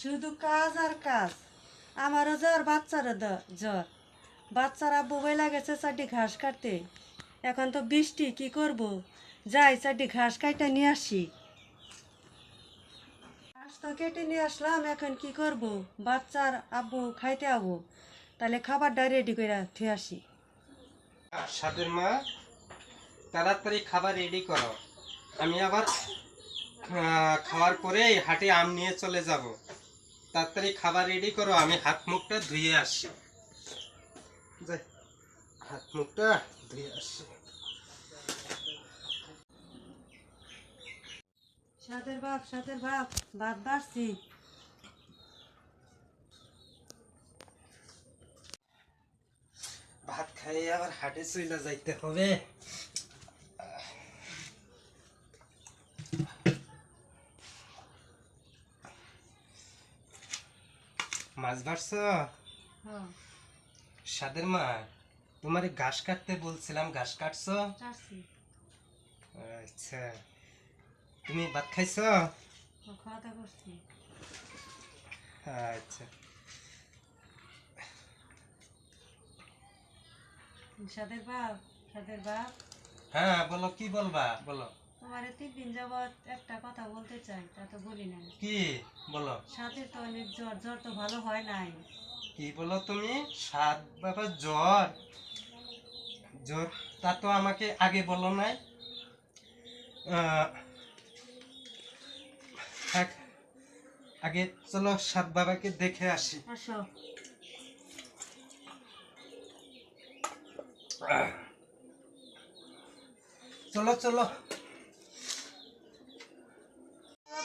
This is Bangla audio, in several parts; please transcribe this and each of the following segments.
শুধু কাজ আর কাজ। আমারও জ্বর, বাচ্চারও জ্বর। বাচ্চারা বুবাই লাগেছে চারটি ঘাস কাটতে। এখন তো বৃষ্টি, কি করব? যাই, চারটি ঘাস কাটতে নিয়ে আসি। ঘাস তো কেটে নিয়ে আসলাম, এখন কি করব? বাচ্চার আব্বু খাইতে আবো। তাহলে খাবারটা রেডি করে থুয়ে আসি। সাধুর মা, তাড়াতাড়ি খাবার রেডি করো। আমি আবার খাওয়ার পরে হাটে আম নিয়ে চলে যাব। তাড়াতাড়ি খাবার রেডি করো আমি হাত মুখটা ধুয়ে আসি যাই হাত মুখটা ধুয়ে আসি সাদের বাপ সাদের বাপ ভাত বাড়ছি। ভাত খাইয়ে আবার হাটে চলে যাইতে হবে। মাছ ধরছ? হ্যাঁ। সাদের মা তোমার ঘাস কাটতে বলছিলাম ঘাস কাটছো? আচ্ছা। তুমি ভাত খাইছো? আচ্ছা। সাদের বাপ সাদের বাপ। হ্যাঁ বলো কি বলবা? বলো। তোমার তিন দিন যাবৎ একটা কথা বলতে চাই তা তো বলি না কি? বলো। সাথে তো অনেক জ্বর জ্বর তো ভালো হয় নাই। কি বলো তুমি? সাত বাবা জ্বর। জ্বর তা তো আমাকে আগে বলো নাই। আগে চলো সাত বাবাকে দেখে আসি। আসো। চলো চলো।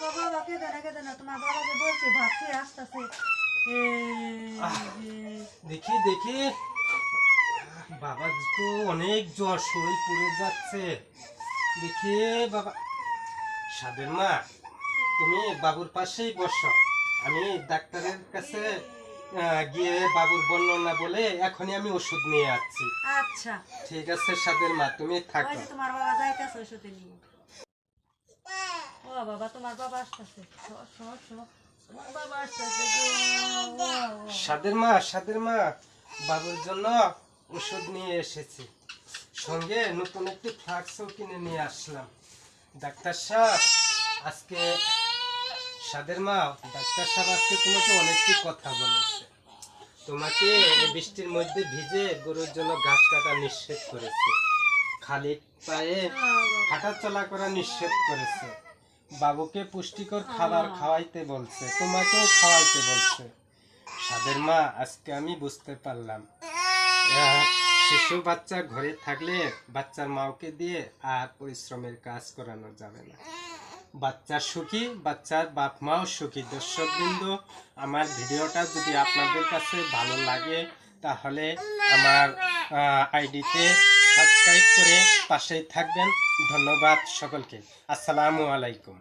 বাবা বাবা কেঁদে না কেঁদে না তোমার বাবাকে বলছি ভাত আসতেছে দেখি দেখি। বাবা তো অনেক জ্বর শরীর পুড়ে যাচ্ছে। দেখি বাবা। সাদের মা তুমি বাবুর পাশেই বসো। আমি ডাক্তারের কাছে গিয়ে বাবুর বর্ণনা বলে এখনই আমি ওষুধ নিয়ে আসছি। আচ্ছা। ঠিক আছে সাদের মা তুমি থাকো। তোমার বাবা যাইতেছে ওষুধে নিয়ে। বাবা তোমার বাবা আসতেছে। বাবা আসতেছে সাদের মা সাদের মা বাবুর জন্য ওষুধ নিয়ে এসেছি। সঙ্গে নতুন একটি ফ্লাক্সও কিনে নিয়ে আসলাম। ডাক্তার সাহেব আজকে সাদের মা ডাক্তার সাহেব আজকে তোমাকে অনেকটি কথা বলেছে। তোমাকে বৃষ্টির মধ্যে ভিজে গরুর জন্য ঘাস কাটা নিষেধ করেছে। খালি পায়ে হাঁটা চলা করা নিষেধ করেছে। বাবুকে পুষ্টিকর খাবার খাওয়াইতে বলছে তোমাকেও খাওয়াইতে বলছে। সাদের মা আজকে আমি বুঝতে পারলাম। শিশু বাচ্চা ঘরে থাকলে বাচ্চার মাওকে দিয়ে আর পরিশ্রমের কাজ করানো যাবে না। বাচ্চা সুখী বাচ্চার বাপ মাও সুখী। দর্শক বিন্দু আমার ভিডিওটা যদি আপনাদের কাছে ভালো লাগে তাহলে আমার আইডিতে সাবস্ক্রাইব করে পাশেই থাকবেন। ধন্যবাদ সকলকে। আসসালামু আলাইকুম।